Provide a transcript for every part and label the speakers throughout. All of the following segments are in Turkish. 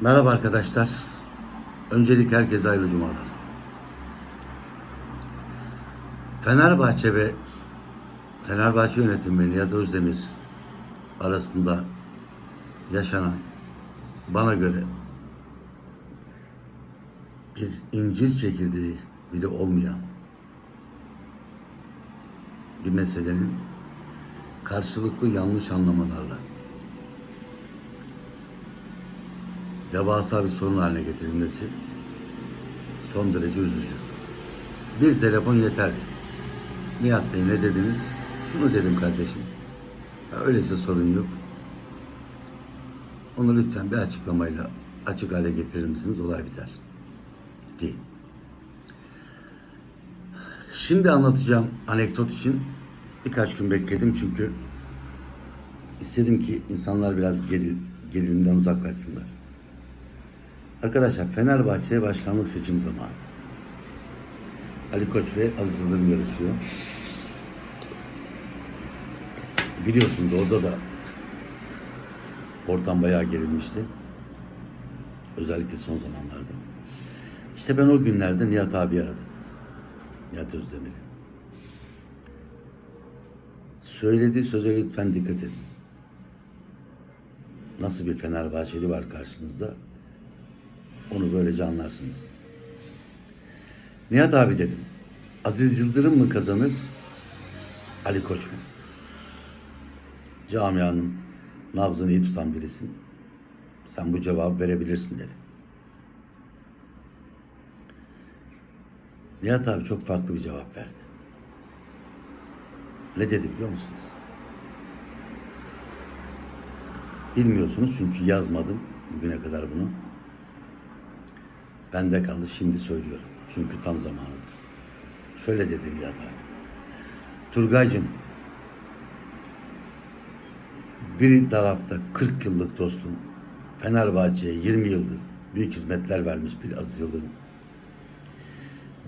Speaker 1: Merhaba arkadaşlar. Öncelik herkese hayırlı cumalar. Fenerbahçe ve Fenerbahçe yönetimi Nihat Özdemir arasında yaşanan bana göre bir incir çekirdeği bile olmayan bir meselenin karşılıklı yanlış anlamalarla devasa bir sorun haline getirilmesi son derece üzücü. Bir telefon yeter. Nihat Bey ne dediniz? Şunu dedim kardeşim. Ya öyleyse sorun yok. Onu lütfen bir açıklamayla açık hale getirir misiniz? Olay biter. Bitti. Şimdi anlatacağım anekdot için birkaç gün bekledim çünkü istedim ki insanlar biraz geri, gerilimden uzaklaşsınlar. Arkadaşlar Fenerbahçe'ye başkanlık seçim zamanı. Ali Koç ve Aziz Yıldırım yarışıyor. Biliyorsunuz orada da ortam bayağı gerilmişti. Özellikle son zamanlarda. İşte ben o günlerde Nihat abi aradım. Nihat Özdemir'i. Söylediği söze lütfen dikkat edin. Nasıl bir Fenerbahçeli var karşınızda? Onu böylece anlarsınız. Nihat abi dedim. Aziz Yıldırım mı kazanır? Ali Koç mu? Camianın nabzını iyi tutan birisin. Sen bu cevabı verebilirsin dedim. Nihat abi çok farklı bir cevap verdi. Ne dedi biliyor musunuz? Bilmiyorsunuz çünkü yazmadım bugüne kadar bunu. Bende kaldı şimdi söylüyorum. Çünkü tam zamanıdır. Şöyle dedi Nihat abi. Turgaycığım bir tarafta 40 yıllık dostum Fenerbahçe'ye 20 yıldır büyük hizmetler vermiş bir Aziz Yıldırım.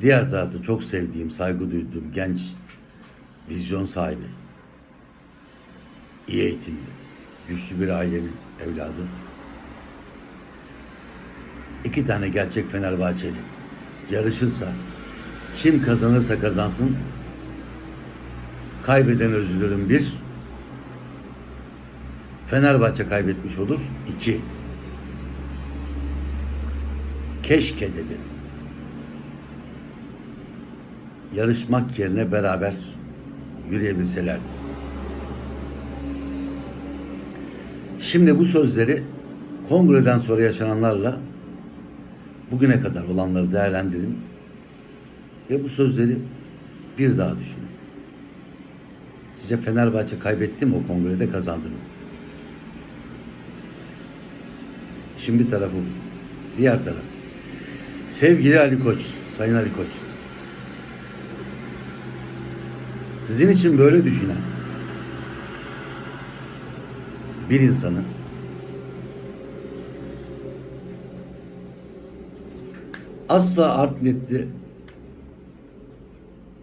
Speaker 1: Diğer tarafta çok sevdiğim, saygı duyduğum genç vizyon sahibi, iyi eğitimli, güçlü bir ailenin evladı. İki tane gerçek Fenerbahçeli yarışırsa kim kazanırsa kazansın kaybeden özürüm bir Fenerbahçe kaybetmiş olur. iki keşke dedi. Yarışmak yerine beraber yürüyebilselerdi. Şimdi bu sözleri kongreden sonra yaşananlarla bugüne kadar olanları değerlendirin ve bu sözleri bir daha düşünün. Sizce Fenerbahçe kaybetti mi o kongrede kazandı mı? Şimdi bir tarafı bu. Diğer taraf. Sevgili Ali Koç, Sayın Ali Koç. Sizin için böyle düşünen bir insanın asla art niyetli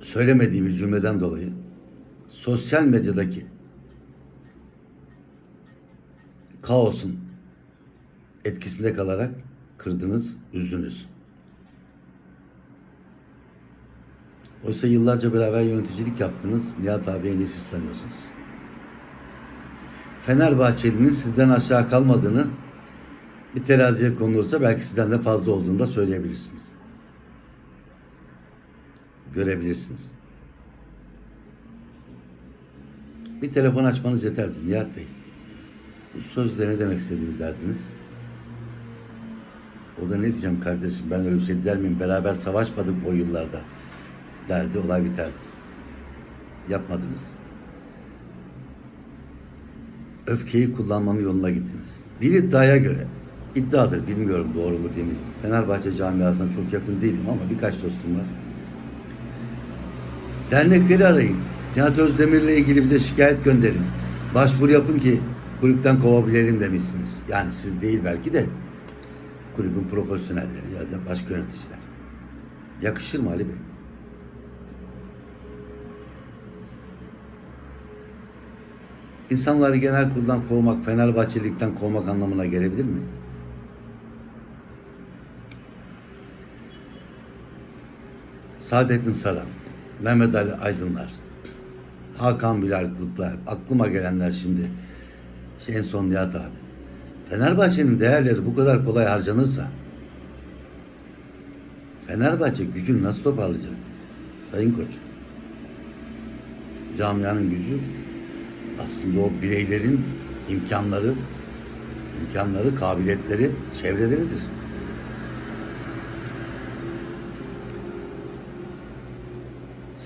Speaker 1: söylemediği bir cümleden dolayı sosyal medyadaki kaosun etkisinde kalarak kırdınız, üzdünüz. Oysa yıllarca beraber yöneticilik yaptınız. Nihat abiye en iyi siz tanıyorsunuz. Fenerbahçeli'nin sizden aşağı kalmadığını bir teraziye konulursa belki sizden de fazla olduğunu da söyleyebilirsiniz. Görebilirsiniz. Bir telefon açmanız yeterdi Nihat Bey. Bu sözle ne demek istediğiniz derdiniz. O da ne diyeceğim kardeşim ben öyle bir şey der miyim? Beraber savaşmadık o yıllarda. Derdi olay biterdi. Yapmadınız. Öfkeyi kullanmanın yoluna gittiniz. Bir iddiaya göre, iddiadır bilmiyorum doğru mu değil mi? Fenerbahçe camiasına çok yakın değilim ama birkaç dostum var. Dernekleri arayın. Nihat Özdemir'le ilgili bize şikayet gönderin. Başvuru yapın ki kulüpten kovabilelim demişsiniz. Yani siz değil belki de kulübün profesyonelleri ya da başka yöneticiler. Yakışır mı Ali Bey? İnsanları genel kuruldan kovmak, Fenerbahçelikten kovmak anlamına gelebilir mi? Saadettin Saran, Mehmet Ali Aydınlar, Hakan Bilal Kutlar, aklıma gelenler şimdi. İşte en son Nihat abi. Fenerbahçe'nin değerleri bu kadar kolay harcanırsa Fenerbahçe gücünü nasıl toparlayacak? Sayın Koç. Camianın gücü aslında o bireylerin imkanları, imkanları, kabiliyetleri, çevreleridir.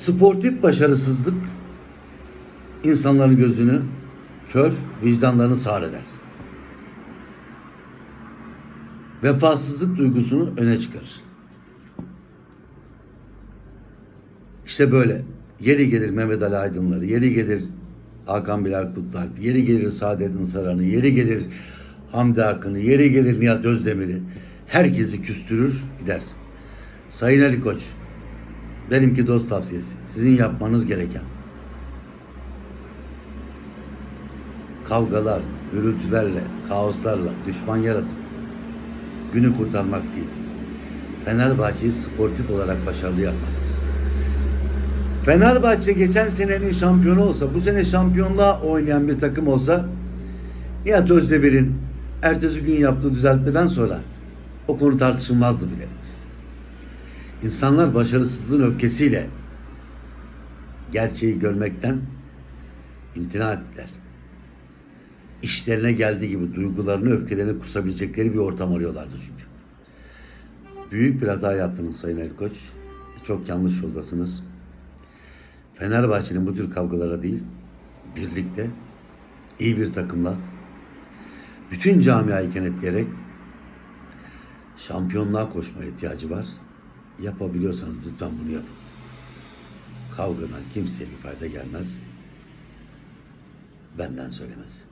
Speaker 1: Sportif başarısızlık insanların gözünü kör, vicdanlarını sağır eder. Vefasızlık duygusunu öne çıkarır. İşte böyle. Yeri gelir Mehmet Ali Aydınları, yeri gelir Hakan Bilal Kutlalp, yeri gelir Saadettin Saran'ı, yeri gelir Hamdi Akın'ı, yeri gelir Nihat Özdemir'i. Herkesi küstürür gidersin. Sayın Ali Koç, benimki dost tavsiyesi. Sizin yapmanız gereken kavgalar, gürültülerle, kaoslarla düşman yaratıp günü kurtarmak değil. Fenerbahçe'yi sportif olarak başarılı yapmaktır. Fenerbahçe geçen senenin şampiyonu olsa, bu sene şampiyonluğa oynayan bir takım olsa Nihat Özdemir'in ertesi gün yaptığı düzeltmeden sonra o konu tartışılmazdı bile. İnsanlar başarısızlığın öfkesiyle gerçeği görmekten imtina ettiler. İşlerine geldiği gibi duygularını, öfkelerini kusabilecekleri bir ortam arıyorlardı çünkü. Büyük bir hata yaptınız Sayın Ali Koç. Çok yanlış yoldasınız. Fenerbahçe'nin bu tür kavgalara değil, birlikte, iyi bir takımla, bütün camiayı kenetleyerek şampiyonluğa koşmaya ihtiyacı var. Yapabiliyorsanız lütfen bunu yapın. Kavgadan kimseye bir fayda gelmez. Benden söylemez.